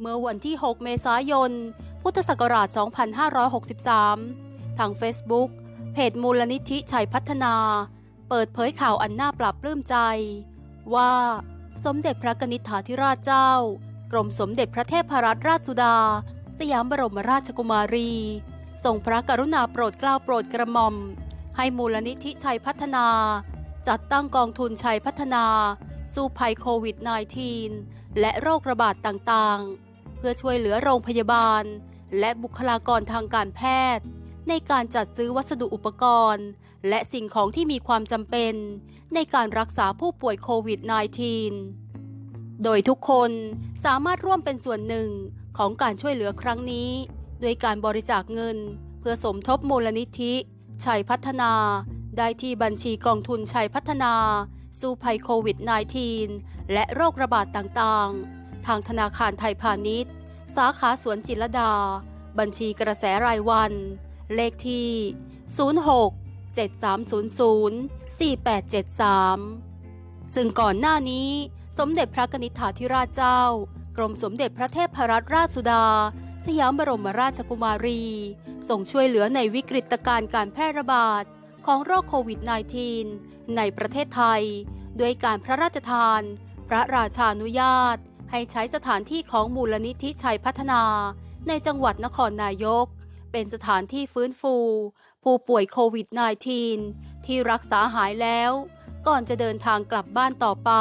เมื่อวันที่ 6 เมษายน พุทธศักราช 2563 ทาง Facebook เพจมูลนิธิชัยพัฒนา เปิดเผยข่าวอันน่าปรับปลื้มใจ ว่าสมเด็จพระกนิษฐาธิราชเจ้า กรมสมเด็จพระเทพรัตนราชสุดา สยามบรมราชกุมารีทรงพระกรุณาโปรดเกล้าโปรดกระหม่อม ให้มูลนิธิชัยพัฒนา จัดตั้งกองทุนชัยพัฒนา สู้ภัยโควิด -19 และโรคระบาดต่างๆ พื่อช่วยเหลือโรงพยาบาล และบุคลากรทางการแพทย์ ในการจัดซื้อวัสดุอุปกรณ์ และสิ่งของที่มีความจำเป็น ในการรักษาผู้ป่วยโควิด -19 โดยทุกคนสามารถร่วมเป็นส่วนหนึ่งของการช่วยเหลือครั้งนี้ ด้วยการบริจาคเงิน เพื่อสมทบมูลนิธิชัยพัฒนา ได้ที่บัญชีกองทุนชัยพัฒนา สู้ภัยโควิด -19 และโรคระบาดต่างๆ ทางธนาคารไทยพาณิชย์ สาขาสวนจิรดา บัญชีกระแสรายวัน เลขที่ 06 7300 4873 ซึ่งก่อนหน้านี้ สมเด็จพระกนิษฐาธิราชเจ้า กรมสมเด็จพระเทพรัตนราชสุดา สยามบรมราชกุมารีส่งช่วยเหลือในวิกฤตการณ์การแพร่ระบาดของโรคโควิด -19 ในประเทศไทย ด้วยการพระราชทาน พระราชานุญาต ให้ใช้สถานที่ของมูลนิธิชัยพัฒนา ในจังหวัดนครนายก เป็นสถานที่ฟื้นฟู ผู้ป่วยโควิด -19 ที่รักษาหายแล้ว ก่อนจะเดินทางกลับบ้านต่อไป